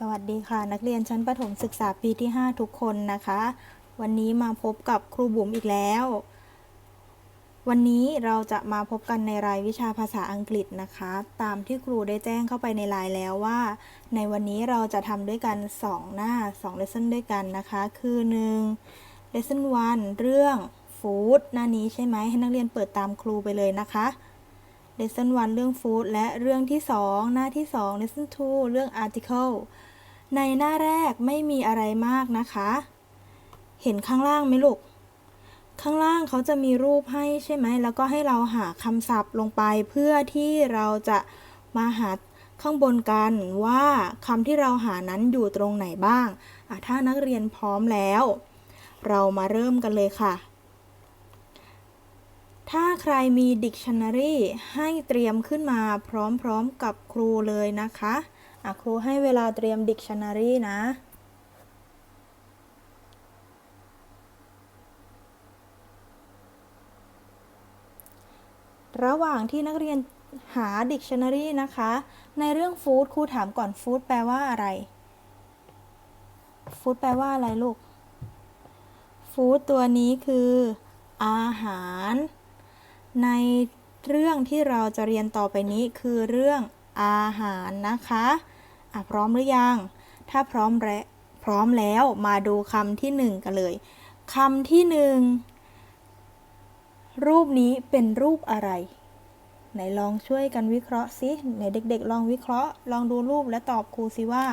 สวัสดีค่ะ นักเรียนชั้นประถมศึกษาปีที่ 5 ทุกคนนะคะ วันนี้มาพบกับครูบุ๋มอีกแล้ว วันนี้เราจะมาพบกันในรายวิชาภาษาอังกฤษนะคะ ตามที่ครูได้แจ้งเข้าไปในไลน์แล้วว่า ในวันนี้เราจะทำด้วยกัน 2 หน้า 2 lesson ด้วยกันนะคะ คือ 1 lesson 1 เรื่อง food หน้านี้ใช่ไหมให้นักเรียนเปิดตามครูไปเลยนะคะ lesson 1 เรื่อง food และเรื่องที่ 2 หน้าที่ 2 lesson 2 เรื่อง article ในหน้าแรกไม่มีอะไรมากนะคะ เห็นข้างล่างไหมลูก ข้างล่างเขาจะมีรูปให้ใช่ไหม แล้วก็ให้เราหาคำศัพท์ลงไปเพื่อที่เราจะมาหาข้างบนกันว่าคำที่เราหานั้นอยู่ตรงไหนบ้างอะถ้านักเรียนพร้อมแล้ว เรามาเริ่มกันเลยค่ะ ถ้าใครมี dictionary ให้เตรียมขึ้นมาพร้อมๆกับครูเลยนะคะอะ ครูให้เวลาเตรียม dictionary นะระหว่างที่นักเรียนหา dictionary นะคะ ในเรื่อง food ครูถามก่อน food แปลว่าอะไร food แปลว่าอะไรลูก food ตัวนี้คือ อาหาร ในเรื่องที่เราจะเรียนต่อไปนี้คือเรื่องอาหารนะคะ พร้อมหรือยัง ถ้าพร้อมและพร้อมแล้วมาดูคำที่หนึ่งกันเลยคำที่หนึ่งรูปนี้เป็นรูปอะไร ไหนลองช่วยกันวิเคราะห์สิไหนเด็ก ๆ ลองวิเคราะห์ ลองดูรูปและตอบครูสิว่า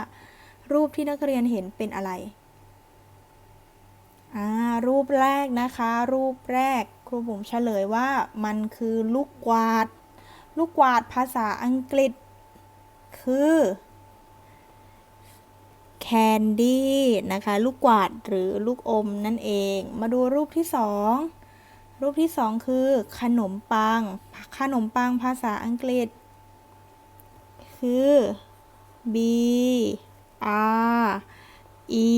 รูปที่นักเรียนเห็นเป็นอะไรอ่ารูปแรกนะคะ รูปแรกครูบุ๋มเฉลยว่ามันคือลูกกวาด ลูกกวาดภาษาอังกฤษ คือ นดี้นะคะ ลูกกวาดหรือลูกอมนั่นเอง มาดูรูปที่สองรูปที่สองคือ ขนมปัง ขนมปังภาษาอังกฤษ คือ B R E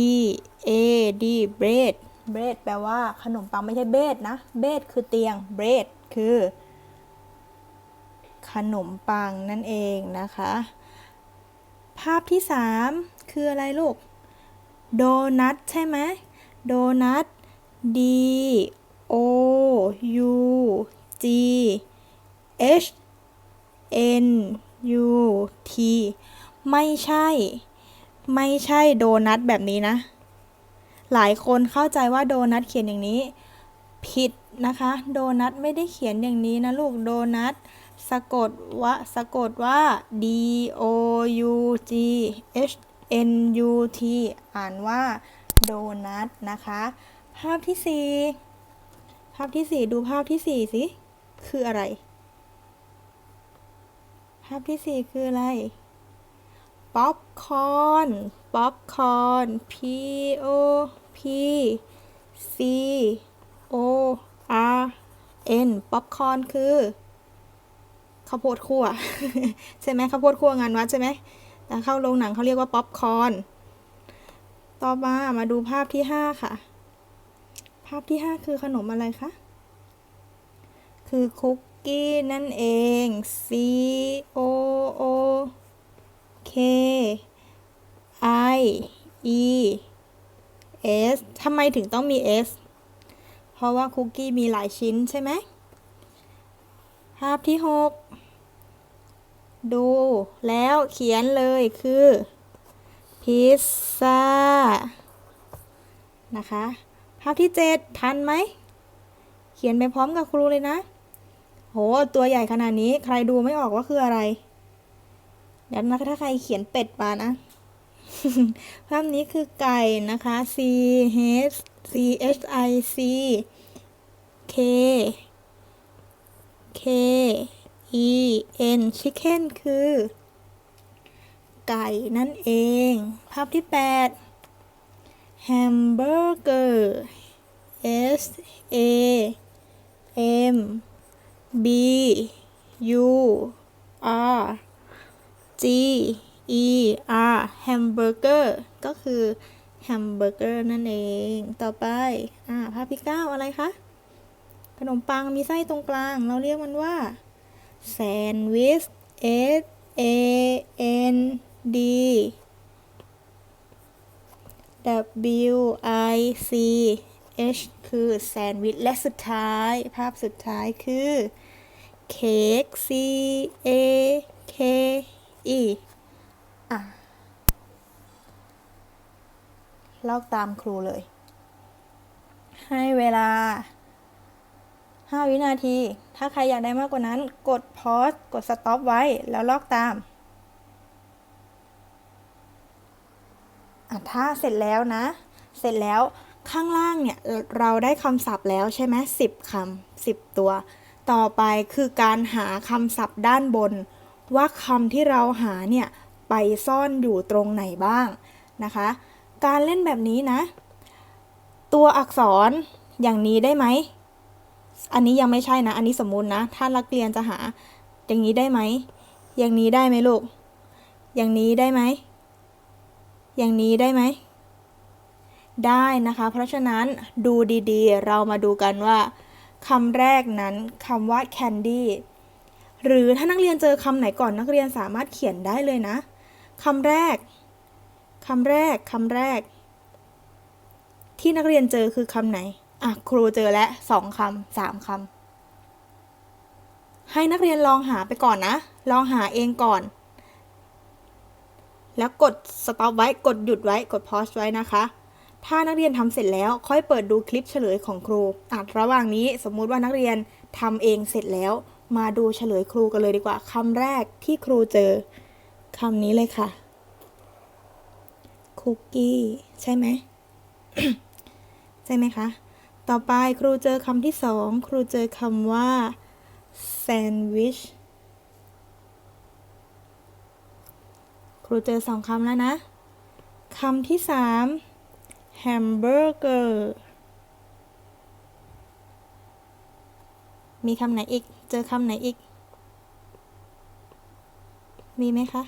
A D bread bread แปลว่าขนมปังไม่ใช่เบดนะ เบดคือเตียง bread คือ ขนมปังนั่นเองนะคะ ภาพที่สาม คืออะไรลูก โดนัทใช่ไหมโดนัท D O U G H N U T ไม่ใช่ ไม่ใช่โดนัทแบบนี้นะ หลายคนเข้าใจว่าโดนัทเขียนอย่างนี้ ผิดนะคะ โดนัทไม่ได้เขียนอย่างนี้นะลูก โดนัทสะกดว่าสะกดว่า D O U G H N U T อ่านว่าโดนัทนะคะ ภาพที่สี่ภาพที่สี่ดูภาพที่สี่สิ คืออะไร ภาพที่สี่คืออะไรป๊อปคอนป๊อปคอน P O P C O R N ป๊อปคอนคือข้าวโพดคั่ว ใช่ไหมข้าวโพดคั่วงานวัดใช่ไหม แต่เข้าโรงหนังเขาเรียกว่าป๊อปคอร์นต่อมามาดูภาพที่ห้าค่ะ ภาพที่ห้าคือขนมอะไรคะ คือคุกกี้นั่นเอง C O O K I E S ทำไมถึงต้องมี S เพราะว่าคุกกี้มีหลายชิ้นใช่ไหม ภาพที่ 6 ดูแล้วเขียนเลยคือ พิซซ่า นะคะ ภาพที่7ทันไหม เขียนไปพร้อมกับครูเลยนะ โห ตัวใหญ่ขนาดนี้ใครดูไม่ออกว่าคืออะไร เดี๋ยวนะถ้าใครเขียนเป็ดมานะ ภาพนี้คือไก่นะคะ C H C H I C K K E N chicken คือ ไก่นั่นเอง ภาพที่ 8 hamburger S A M B U R G E R hamburger ก็คือ hamburger นั่นเอง ต่อไป อ่า ภาพที่ 9 อะไรคะ ขนมปังมีไส้ตรงกลาง เราเรียกมันว่า แซนด์วิช S A N D W I C H คือแซนด์วิช และสุดท้าย ภาพสุดท้ายคือเค้ก C A K E อะ ลอกตามครูเลย ให้เวลา 5 วินาที ถ้าใครอยากได้มากกว่านั้น กดพอ e กด stop ไว้แล้วลอกตามถ้าเสร็จแล้วนะ เสร็จแล้วข้างล่างเนี่ยเราได้คำศัพท์แล้วใช่ไหมสิบคำสิบตัว ต่อไปคือการหาคำศัพท์ด้านบน ว่าคำที่เราหาเนี่ยไปซ่อนอยู่ตรงไหนบ้างนะคะ การเล่นแบบนี้นะ ตัวอักษรอย่างนี้ได้ไหม อันนี้ยังไม่ใช่นะ อันนี้สมมุตินะ ถ้านักเรียนจะหา อย่างนี้ได้ไหม อย่างนี้ได้ไหมลูก อย่างนี้ได้ไหม อย่างนี้ได้ไหม ได้นะคะ เพราะฉะนั้นดูดีๆ เรามาดูกันว่าคำแรกนั้นคำว่า candy หรือถ้านักเรียนเจอคำไหนก่อนนักเรียนสามารถเขียนได้เลยนะคำแรกคำแรกคำแรก ที่นักเรียนเจอคือคำไหน อะครูเจอแล้วสองคำสามคำให้นักเรียนลองหาไปก่อนนะ ลองหาเองก่อน แล้วกด stop ไว้ กดหยุดไว้ กด pause ไว้นะคะ ถ้านักเรียนทำเสร็จแล้ว ค่อยเปิดดูคลิปเฉลยของครูอะระหว่างนี้สมมุติว่านักเรียนทำเองเสร็จแล้ว มาดูเฉลยครูกันเลยดีกว่าคำแรกที่ครูเจอคำนี้เลยค่ะคุกกี้ใช่ไหมใช่ไหมคะ ต่อไปครูเจอคำที่สองครูเจอคำว่าแซนด์วิชครูเจอสองคำแล้วนะคำที่สามแฮมเบอร์เกอร์มีคำไหนอีก เจอคำไหนอีก มีไหมคะ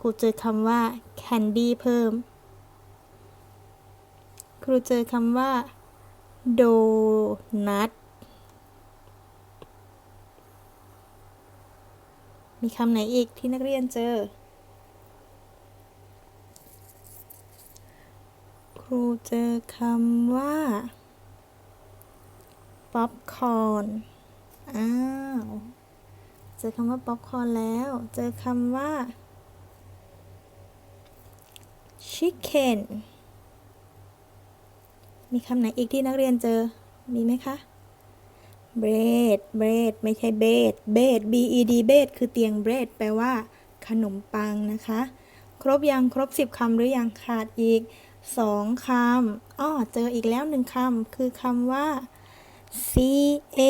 ครูเจอคำว่า candy เพิ่ม ครูเจอคำว่า donut มีคำไหนอีกที่นักเรียนเจอ ครูเจอคำว่า ป๊อปคอร์น อ้าว เจอคำว่าป๊อปคอร์นแล้ว เจอคำว่า chicken มีคำไหนอีกที่นักเรียนเจอ มีไหมคะ bread bread ไม่ใช่ bed bed b e d bed คือเตียง bread แปลว่า ขนมปังนะคะ ครบยังครบ 10คำหรือยังขาดอีก 2คำอ้อเจออีกแล้วหนึ่งคำคือคำว่า c a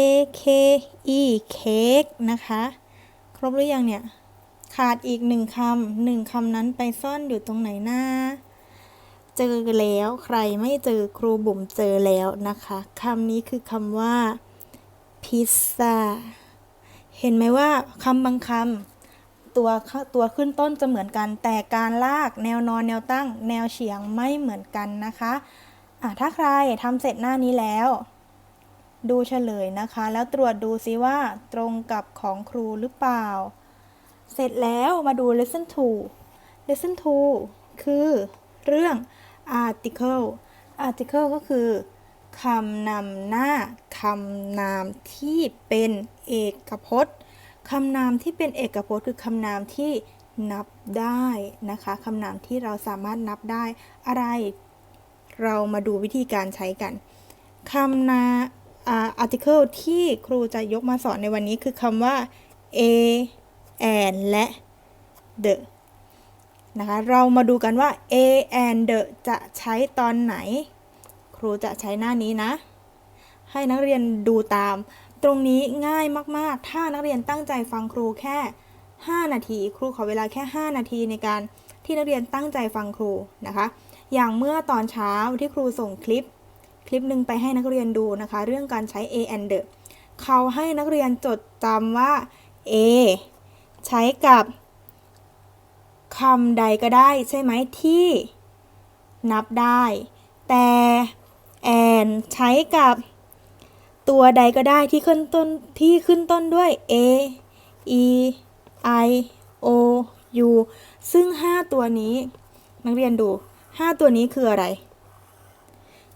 k e cake นะคะ ครบหรือยังเนี่ย ขาดอีกหนึ่งคำหนึ่งคำนั้นไปซ่อนอยู่ตรงไหนหน้า เจอแล้วใครไม่เจอครูบุ๋มเจอแล้วนะคะคำนี้คือคำว่าพิซซ่าเห็นไหมว่าคำบางคำตัวตัวขึ้นต้นจะเหมือนกัน แต่การลากแนวนอนแนวตั้ง แนวเฉียงไม่เหมือนกันนะคะะถ้าใครทำเสร็จหน้านี้แล้ว ดูเฉลยนะคะ แล้วตรวจดูซิว่าตรงกับของครูหรือเปล่า เสร็จแล้วมาดู lesson 2 lesson 2คือเรื่อง article article ก็คือคำนำหน้าคำนามที่เป็นเอกพจน์คำนามที่เป็นเอกพจน์คือคำนามที่นับได้นะคะคำนามที่เราสามารถนับได้อะไร เรามาดูวิธีการใช้กันคำนา article ที่ครูจะยกมาสอนในวันนี้คือคำว่า a and และ the นะคะ เรามาดูกันว่า a and the จะใช้ตอนไหน ครูจะใช้หน้านี้นะ ให้นักเรียนดูตาม ตรงนี้ง่ายมากๆ ถ้านักเรียนตั้งใจฟังครูแค่ 5 นาที ครูขอเวลาแค่ 5 นาทีในการที่นักเรียนตั้งใจฟังครูนะคะ อย่างเมื่อตอนเช้าที่ครูส่งคลิป คลิปหนึ่งไปให้นักเรียนดูนะคะ เรื่องการใช้ a and the เขาให้นักเรียนจดจำว่า a ใช้กับ คำใดก็ได้ใช่ไหมที่นับได้ แต่แอนใช้กับตัวใดก็ได้ที่ขึ้นต้นที่ขึ้นต้นด้วย a e i o U ซึ่ง 5 ตัวนี้ นักเรียนดู 5 ตัวนี้คืออะไร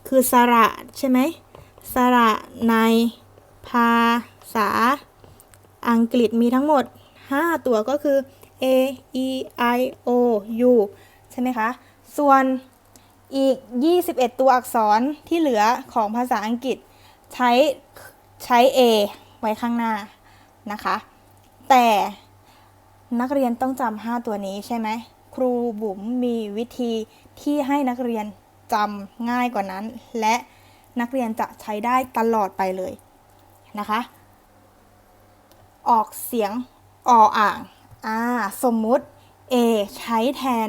คือสระใช่ไหมสระในภาษาอังกฤษมีทั้งหมด 5 ตัวก็คือ A E I O U ใช่ไหมคะ ส่วนอีก 21 ตัวอักษรที่เหลือของภาษาอังกฤษใช้ใช้ A ไว้ข้างหน้านะคะ แต่นักเรียนต้องจำ5ตัวนี้ใช่ไหม ครูบุ๋มมีวิธีที่ให้นักเรียนจำง่ายกว่านั้น และนักเรียนจะใช้ได้ตลอดไปเลยนะคะ ออกเสียงออ่าง อ่าสมมุติ A ใช้แทน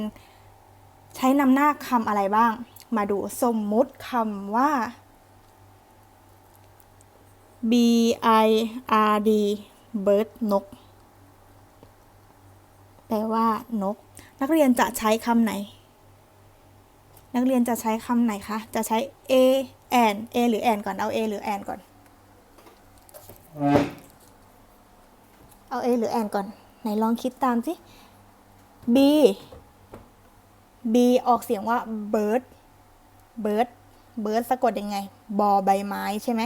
ใช้นำหน้าคำอะไรบ้าง มาดูสมมุติคำว่า B I R D bird นก แปลว่านก นักเรียนจะใช้คำไหน นักเรียนจะใช้คำไหนคะ จะใช้ A and A หรือ and ก่อน เอา A หรือ and ก่อน เอา A หรือ and ก่อน ไหนลองคิดตามสิ B B ออกเสียงว่า bird bird bird สะกดยังไง บอใบไม้ใช่ไหม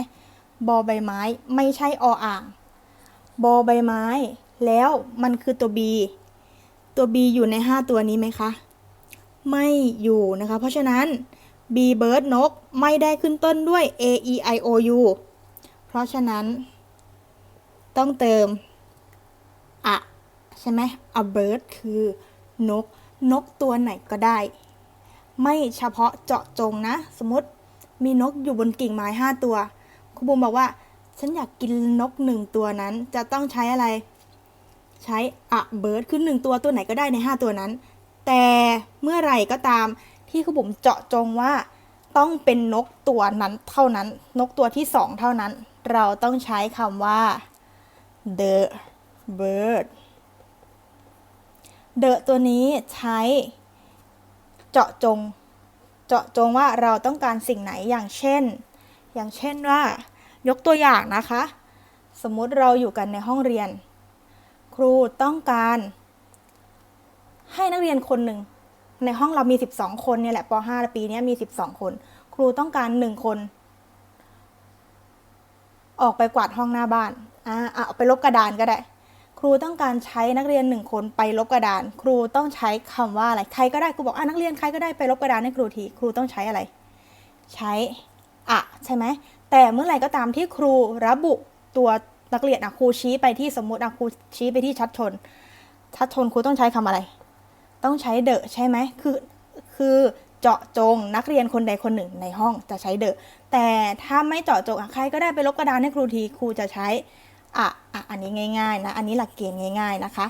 บอใบไม้ไม่ใช่ออ่าง บอใบไม้ แล้วมันคือตัว B ตัว B อยู่ใน 5 ตัวนี้ไหมคะ ไม่อยู่นะคะ เพราะฉะนั้น B bird นกไม่ได้ขึ้นต้นด้วย A E I O U เพราะฉะนั้น ต้องเติม อะ ใช่ไหม a bird คือนก นกตัวไหนก็ได้ ไม่เฉพาะเจาะจงนะ สมมติมีนกอยู่บนกิ่งไม้5ตัวครูบุมบอกว่า ฉันอยากกินนกหนึ่งตัวนั้น จะต้องใช้อะไร ใช้ a bird คือหนึ่งตัวตัวไหนก็ได้ใน5ตัวนั้น แต่เมื่อไหร่ก็ตามที่ครูบุ๋มเจาะจงว่าต้องเป็นนกตัวนั้นเท่านั้น นกตัวที่สองเท่านั้น เราต้องใช้คำว่า the bird the ตัวนี้ใช้เจาะจง เจาะจงว่าเราต้องการสิ่งไหนอย่างเช่น อย่างเช่นว่ายกตัวอย่างนะคะ สมมุติเราอยู่กันในห้องเรียน ครูต้องการ ให้นักเรียนคนหนึ่ง ในห้องเรามี 12 คนเนี่ยแหละป .5 ปีนี้มี 12 คน ครูต้องการ 1 คน ออกไปกวาดห้องหน้าบ้านอ่าเอาไปลบกระดานก็ได้ รูต้องการใช้นักเรียนหนึ่งคนไปลบกระดาน ครูต้องใช้คำว่าอะไรใครก็ได้ครูบอกอ่านักเรียนใครก็ได้ไปลบกระดานให้ครูทีครูต้องใช้อะไร ใช้อะใช่ไหมแต่เมื่อไหร่ก็ตามที่ครูระบุตัวนักเรียนอะครูชี้ไปที่สมมติอะครูชี้ไปที่ชัดชน ชัดชนครูต้องใช้คำอะไร ต้องใช้เดอะใช่ไหมคือคือเจาะจงนักเรียนคนใดคนหนึ่งในห้องจะใช้เดอะแต่ถ้าไม่เจาะจงอะใครก็ได้ไปลบกระดานให้ครูทีครูจะใช้ อะอะอันนี้ง่ายๆนะอันนี้หลักเกณฑ์ง่าย ๆนะคะ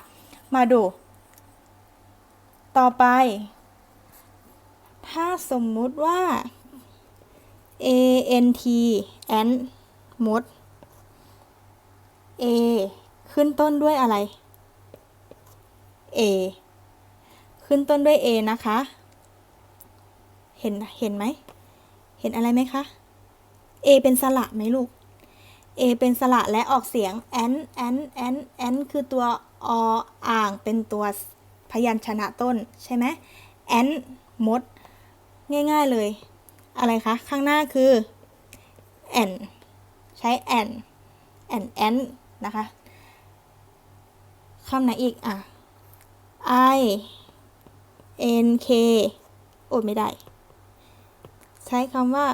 มาดู ต่อไป ถ้าสมมุติว่า A N T ant มด A ขึ้นต้นด้วยอะไร A ขึ้นต้นด้วย A นะคะ เห็น เห็นไหม เห็นอะไรไหมคะ A เป็นสระไหมลูก A เป็นสระและออกเสียง n n n n คือตัวออ่างเป็นตัวพยัญชนะต้นใช่ไหม n มด ง่ายๆเลย อะไรคะ ข้างหน้าคือ n ใช้ n n n นะคะคำไหนอีก อะ i n k โอ้ไม่ได้ ใช้คำว่า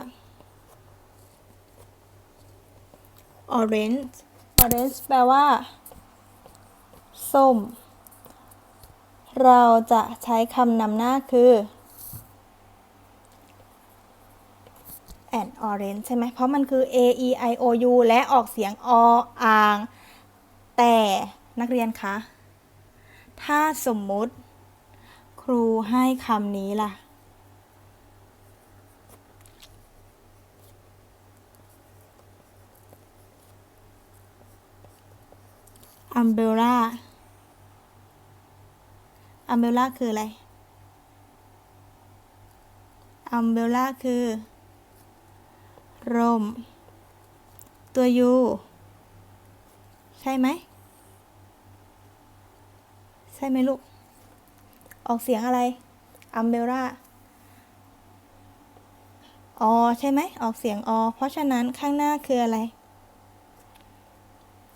orange orange แปลว่า ส้ม เราจะใช้คำนำหน้าคือ an orange ใช่ไหม เพราะมันคือ a e i o u และออกเสียงออ่าง แต่นักเรียนคะ ถ้าสมมุติ ครูให้คำนี้ล่ะ umbrella umbrella คืออะไร umbrella คือร่มตัว U ใช่ไหม ใช่ไหมลูก ออกเสียงอะไร อัมเบร่าอใช่ไหม ออกเสียงอ เพราะฉะนั้นข้างหน้าคืออะไร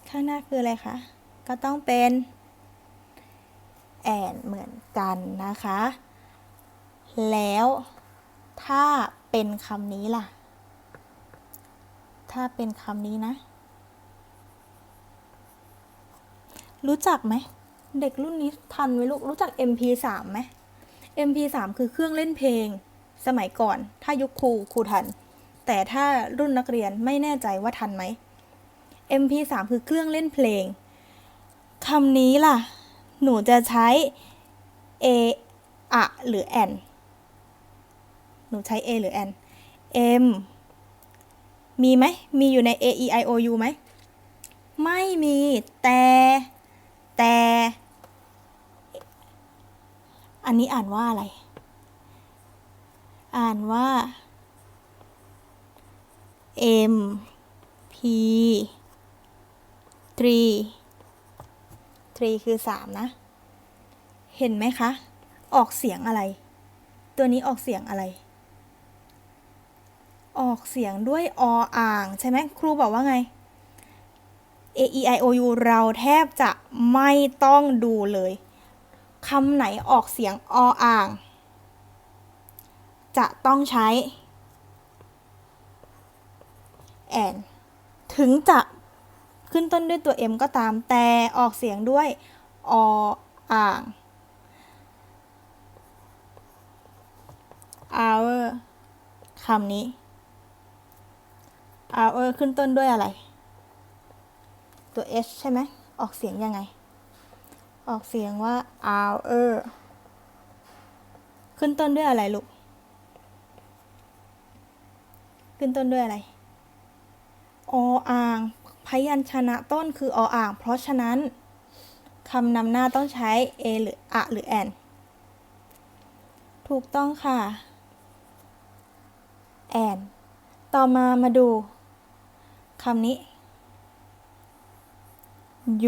ข้างหน้าคืออะไรคะ ก็ต้องเป็นแอนเหมือนกันนะคะ แล้วถ้าเป็นคำนี้ล่ะ ถ้าเป็นคำนี้นะ รู้จักไหม เด็กรุ่นนี้ทันไหมลูก รู้จัก MP3 ไหม MP3 คือเครื่องเล่นเพลง สมัยก่อน ถ้ายุคครูครูทัน แต่ถ้ารุ่นนักเรียนไม่แน่ใจว่าทันไหม MP3 คือเครื่องเล่นเพลง คำนี้ล่ะ หนูจะใช้ a อะหรือ an หนูใช้ a หรือ an m มีไหม มีอยู่ใน a e i o u ไหม ไม่มี แต่ แต่ อันนี้อ่านว่าอะไร อ่านว่า m p 3 3 คือ 3 นะ เห็นไหมคะ ออกเสียงอะไร ตัวนี้ออกเสียงอะไร ออกเสียงด้วยออ่าง ใช่ไหมครูบอกว่าไง a e i o u เราแทบจะไม่ต้องดูเลยคำไหนออกเสียงออ่าง จะต้องใช้แอนถึงจะ ขึ้นต้นด้วยตัว m ก็ตาม แต่ออกเสียงด้วยออ่าง hour คำนี้ hour ขึ้นต้นด้วยอะไร ตัว h ใช่ไหม ออกเสียงยังไง ออกเสียงว่า hour ขึ้นต้นด้วยอะไรลูก ขึ้นต้นด้วยอะไร ออ่าง ยัญชนะต้นคือออ่าง เพราะฉะนั้นคำนำหน้าต้องใช้ a หรืออะหรือ an ถูกต้องค่ะแอนต่อมามาดูคำนี้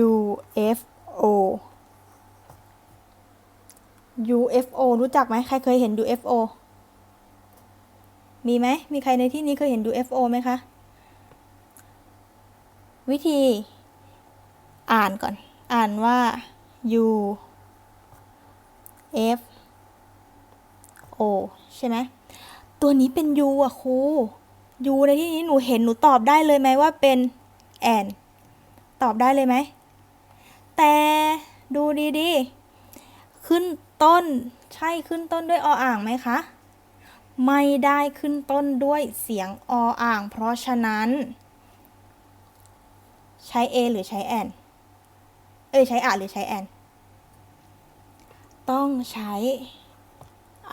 UFO UFO รู้จักไหมใครเคยเห็น UFO มีไหม มีใครในที่นี้เคยเห็น UFO ไหมคะ วิธี อ่านก่อน อ่านว่า U F O ใช่ไหมตัวนี้เป็น U อะครู U ในที่นี้หนูเห็นหนูตอบได้เลยไหมว่าเป็นแอนตอบได้เลยไหม แต่ดูดีๆ ขึ้นต้นใช่ขึ้นต้นด้วยออ่างไหมคะ ไม่ได้ขึ้นต้นด้วยเสียงออ่าง เพราะฉะนั้น ใช้ A หรือใช้แอนเอ้ยใช้อะหรือใช้แอนต้องใช้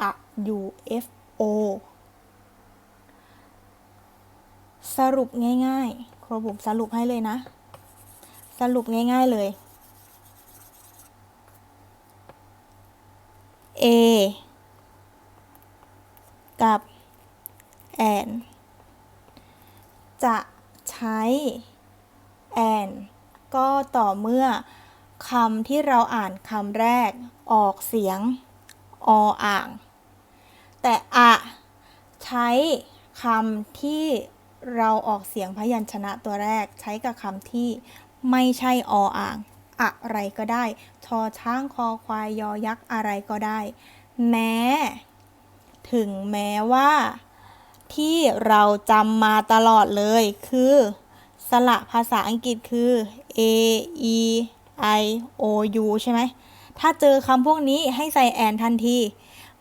อะ U F O สรุปง่ายๆครูบุ๋มสรุปให้เลยนะ สรุปง่ายๆเลย A กับแอนจะใช้ แอนก็ต่อเมื่อคำที่เราอ่านคำแรก ออกเสียง ออ่าง แต่อะใช้คำที่เราออกเสียงพยัญชนะตัวแรก ใช้กับคำที่ไม่ใช่ออ่าง อะไรก็ได้ ชอช้างคอควายยอยักษ์อะไรก็ได้ แม้ ถึงแม้ว่า ที่เราจำมาตลอดเลยคือ สระภาษาอังกฤษคือ a e i o u ใช่ไหม ถ้าเจอคำพวกนี้ให้ใส่แอนทันที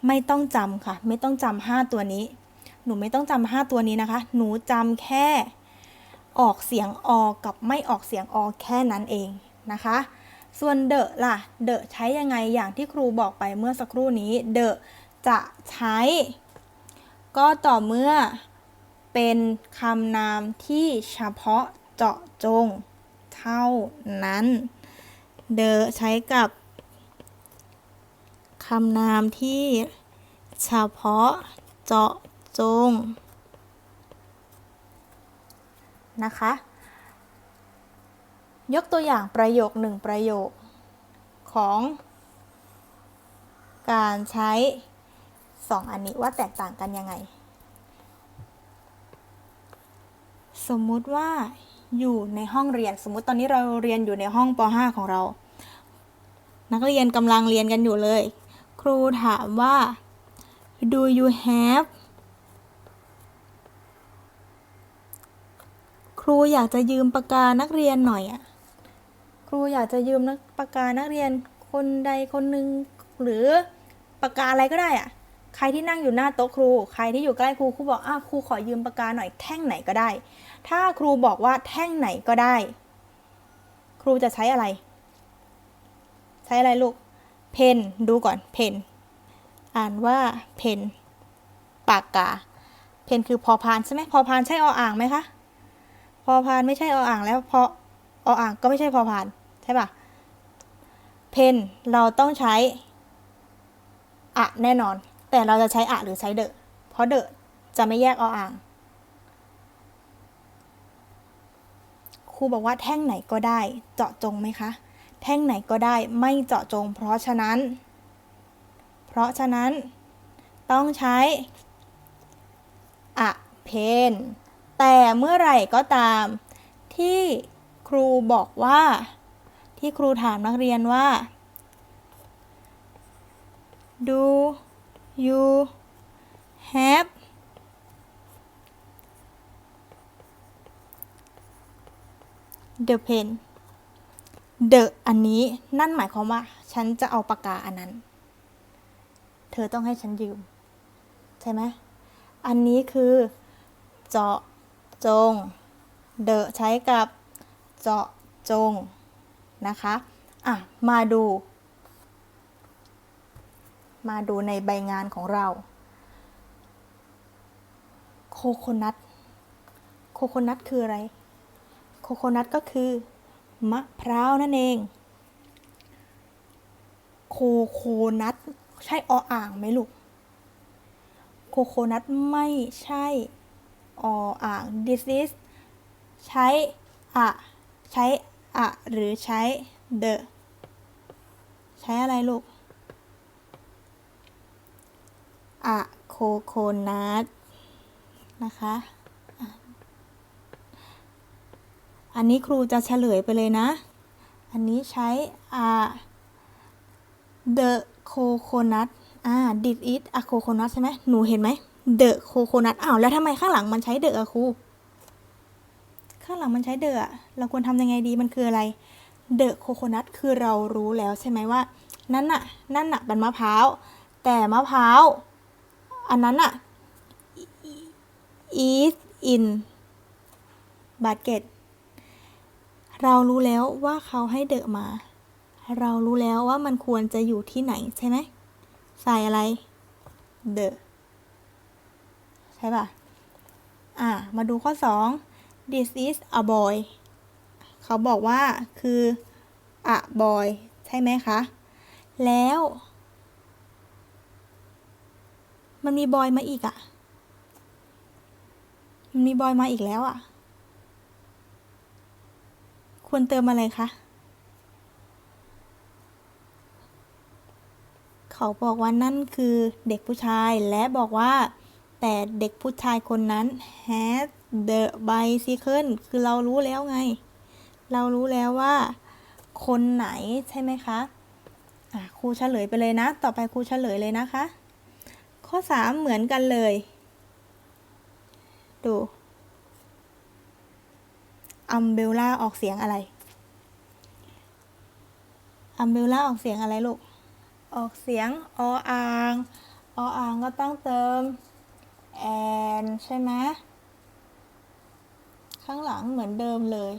ไม่ต้องจำค่ะ ไม่ต้องจำห้าตัวนี้ หนูไม่ต้องจำห้าตัวนี้นะคะ หนูจำแค่ออกเสียงอกับไม่ออกเสียงอแค่นั้นเองนะคะ ส่วนเดอะล่ะ เดอะใช้ยังไงอย่างที่ครูบอกไปเมื่อสักครู่นี้ เดอะจะใช้ ก็ต่อเมื่อเป็นคำนามที่เฉพาะ เจาะจง เท่านั้นเดอใช้กับคำนามที่เฉพาะเจาะจง นะคะ ยกตัวอย่างประโยคหนึ่งประโยคของกการใช้สองอันนี้ว่าแตกต่างกันยังไง สมมุติว่า อยู่ในห้องเรียน สมมุติตอนนี้เราเรียนอยู่ในห้องป .5 ของเรา นักเรียนกำลังเรียนกันอยู่เลย ครูถามว่า do you have ครูอยากจะยืมปากกานักเรียนหน่อยอะครูอยากจะยืมนักปากกานักเรียนคนใดคนหนึ่งหรือปากกาอะไรก็ได้อะใครที่นั่งอยู่หน้าโต๊ะครู ใครที่อยู่ใกล้ครูครูบอกอ้าครูขอยืมปากกาหน่อยแท่งไหนก็ได้ ถ้าครูบอกว่าแท่งไหนก็ได้ ครูจะใช้อะไร ใช้อะไรลูก เพนดูก่อน เพน อ่านว่าเพน ปากกา เพนคือพอพานใช่ไหมพอพานใช่ออ่างไหมคะ พอพานไม่ใช่ออ่างแล้วพอออ่างก็ไม่ใช่พอพานใช่ปะเพนเราต้องใช้อะแน่นอน แต่เราจะใช้อะหรือใช้เดอะเพราะเดอะจะไม่แยกออ่าง รูบอกว่าแท่งไหนก็ได้ เจาะจงไหมคะ แท่งไหนก็ได้ไม่เจาะจง เพราะฉะนั้น เพราะฉะนั้น ต้องใช้อะเพนแต่เมื่อไหร่ก็ตาม ที่ครูบอกว่า ที่ครูถามนักเรียนว่า do you have the pen the อันนี้นั่นหมายความว่า ฉันจะเอาปากกาอันนั้น เธอต้องให้ฉันยืม ใช่ไหมอันนี้คือเจาะจงเดอะใช้กับเจาะจงนะคะ อะ มาดู มาดูในใบงานของเราโคโคนัทโคโคนัทคืออะไร โคโคนัทก็คือ มะพร้าวนั่นเอง โคโคนัทใช่ออ่างไหมลูก โคโคนัทไม่ใช่ออ่าง this is ใช้อะใช้อะหรือใช้ the ใช้อะไรลูกอะโคโคนัทนะคะ อันนี้ครูจะเฉลยไปเลยนะ อันนี้ใช้อะ the coconut อ่า did it a coconut ใช่ไหมหนูเห็นไหม the coconut อ้าวแล้วทำไมข้างหลังมันใช้ the อะครูข้างหลังมันใช้ the อะเราควรทำยังไงดีมันคืออะไร the coconut คือเรารู้แล้วใช่ไหมว่า นั่นน่ะ นั่นน่ะเป็นมะพร้าว แต่มะพร้าว อันนั้นน่ะ is in basket เรารู้แล้วว่าเขาให้เดอะมา เรารู้แล้วว่ามันควรจะอยู่ที่ไหนใช่ไหม ใส่อะไร the ใช่ป่ะ อะ มาดูข้อ 2 this is a boy เขาบอกว่าคือ a boy ใช่ไหมคะ แล้ว มันมีบอยมาอีกอะ่ะ มันมีบอยมาอีกแล้วอะ่ะ ควรเติมอะไรคะ เขาบอกว่านั่นคือเด็กผู้ชายและบอกว่า แต่เด็กผู้ชายคนนั้น has the bicycle คือเรารู้แล้วไง เรารู้แล้วว่า คนไหนใช่ไหมคะะครูเฉลยไปเลยนะ ต่อไปครูเฉลยเลยนะคะ ข้อ 3 เหมือนกันเลย ดู อัมเบลล่าออกเสียงอะไร อัมเบลล่าออกเสียงอะไรลูก ออกเสียงออ่างออ่างก็ต้องเติมแอนใช่ไหมข้างหลังเหมือนเดิมเลย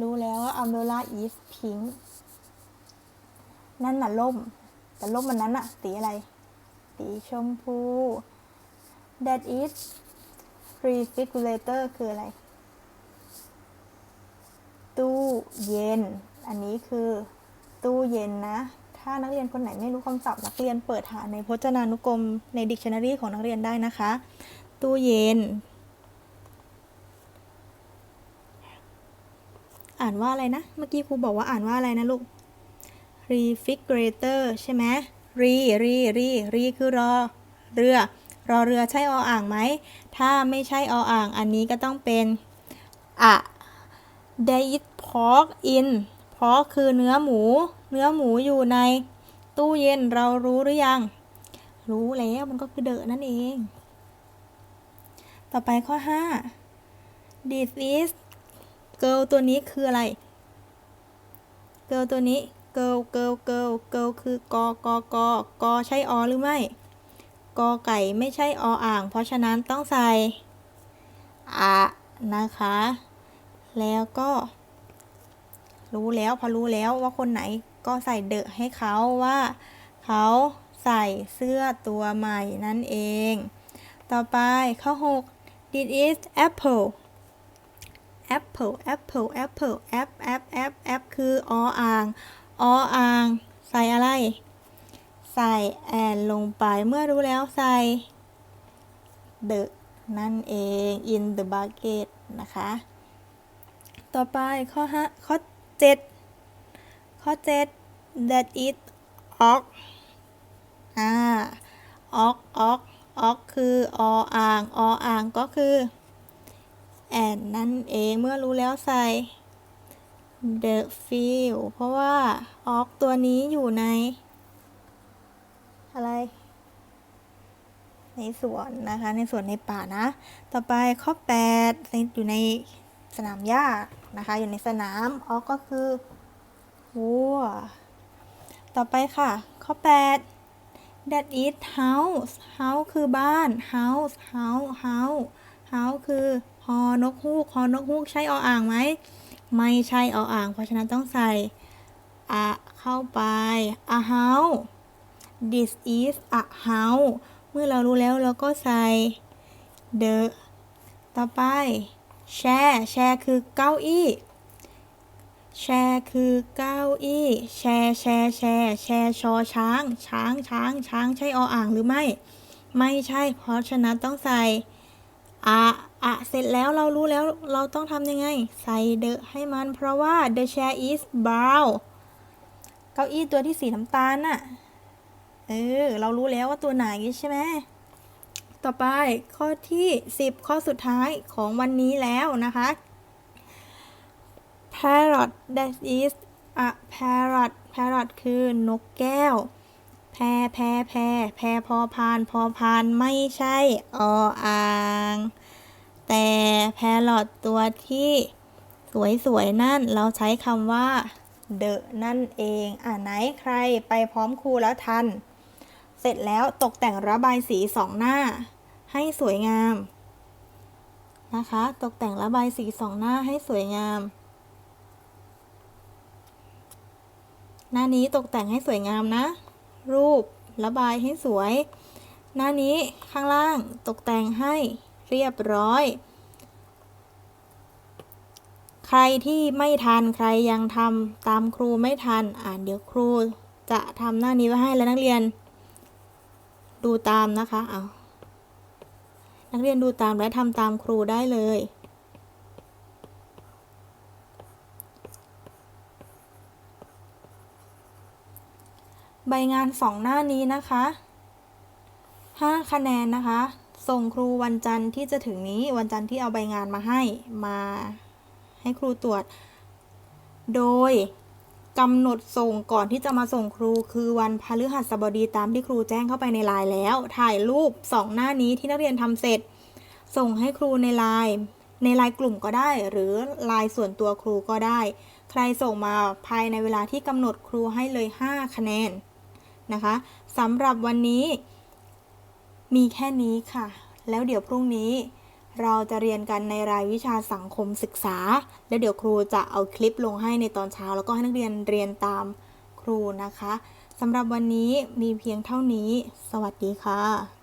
รู้แล้วว่า umbrella is pink นั่นน่ะล่ม แต่ล่มมันนั้นอะสีอะไร สีชมพู that is refrigerator คืออะไร ตู้เย็น อันนี้คือตู้เย็นนะ ถ้านักเรียนคนไหนไม่รู้คำศัพท์นักเรียนเปิดหาในพจนานุกรมใน dictionary ของนักเรียนได้นะคะ ตู้เย็น อ่านว่าอะไรนะ เมื่อกี้ครูบอกว่าอ่านว่าอะไรนะลูก refrigerator ใช่ไหม re re re re คือรอเรือ รอเรือใช่ออ่างไหม ถ้าไม่ใช่ออ่าง อันนี้ก็ต้องเป็นอะ there is pork in pork คือเนื้อหมู เนื้อหมูอยู่ในตู้เย็นเรารู้หรือยัง รู้แล้วมันก็คือเดอะนั่นเอง ต่อไปข้อ 5 this is girl ตัวนี้คืออะไร girl ตัวนี้ girl girl girl girl คือกอกอกอกอใช่อหรือไม่กอไก่ไม่ใช่ออ่าง เพราะฉะนั้นต้องใส่อะนะคะ แล้วก็รู้แล้วพอรู้แล้วว่าคนไหนก็ใส่เดอะให้เขาว่าเขาใส่เสื้อตัวใหม่นั่นเอง ต่อไปข้อ6 This is apple apple apple apple app app app app คือออ่างออ่าง ใส่อะไร ใส่แอนลงไปเมื่อรู้แล้วใส่ the นั่นเอง in the bucket นะคะ ต่อไปข้อ5ข้อ 7 ข้อ 7 that is ox อ่า ox ox ox คือออ่างออ่างก็คือแอนนั่นเองเมื่อรู้แล้วใส่ the field เพราะว่า ox ตัวนี้อยู่ใน อะไร ในสวนนะคะ ในสวนในป่านะ ต่อไปข้อ 8 อยู่ใน สนามหญ้านะคะ อยู่ในสนามออกก็คือวัวต่อไปค่ะ ข้อ 8 that is house house คือบ้าน house house house house คือฮอนกฮูกฮอนกฮูกใช่ออ่างไหม ไม่ใช่ออ่าง เพราะฉะนั้นต้องใส่อะเข้าไป a house this is a house เมื่อเรารู้แล้วเราก็ใส่ the ต่อไป แชร์แชร์คือเก้าอี้แชร์คือเก้าอี้ แชร์แชร์แชร์แชร์ชอช้าง ช้างช้างช้างใช่ออ่างหรือไม่ ไม่ใช่ เพราะฉะนั้นต้องใส่อะอะเสร็จแล้วเรารู้แล้วเราต้องทำยังไง ใส่เดอะให้มันเพราะว่า the chair is brown เก้าอี้ตัวที่สีน้ำตาลน่ะ เออ เรารู้แล้วว่าตัวไหนใช่ไหม ต่อไปข้อที่ 10 ข้อสุดท้ายของวันนี้แล้วนะคะ parrot that is a parrot parrot คือนกแก้ว แพรแพรแพรแพรพอพานพอพานไม่ใช่ออ่าง แต่แพรอทตัวที่สวยๆ นั่นเราใช้คำว่า the นั่นเอง อ่าไหนใครไปพร้อมครูแล้วทัน เสร็จแล้วตกแต่งระบายสีสองหน้า ให้สวยงามนะคะ ตกแต่งระบายสีสองหน้าให้สวยงาม หน้านี้ตกแต่งให้สวยงามนะ รูประบายให้สวย หน้านี้ข้างล่างตกแต่งให้เรียบร้อย ใครที่ไม่ทันใครยังทำตามครูไม่ทัน อ่านเดี๋ยวครูจะทำหน้านี้ไว้ให้แล้วนักเรียน ดูตามนะคะ เอา นักเรียนดูตามและทำตามครูได้เลย ใบงานสองหน้านี้นะคะ 5 คะแนนนะคะ ส่งครูวันจันทร์ที่จะถึงนี้วันจันทร์ที่เอาใบงานมาให้มาให้ครูตรวจ โดย กำหนดส่งก่อนที่จะมาส่งครูคือวันพฤหัสบดีตามที่ครูแจ้งเข้าไปในไลน์แล้ว ถ่ายรูปสองหน้านี้ที่นักเรียนทำเสร็จ ส่งให้ครูในไลน์ในไลน์กลุ่มก็ได้ หรือไลน์ส่วนตัวครูก็ได้ ใครส่งมาภายในเวลาที่กำหนดครูให้เลย 5 คะแนนนะคะสำหรับวันนี้มีแค่นี้ค่ะ แล้วเดี๋ยวพรุ่งนี้ เราจะเรียนกันในรายวิชาสังคมศึกษา แล้วเดี๋ยวครูจะเอาคลิปลงให้ในตอนเช้า แล้วก็ให้นักเรียนเรียนตามครูนะคะสำหรับวันนี้มีเพียงเท่านี้ สวัสดีค่ะ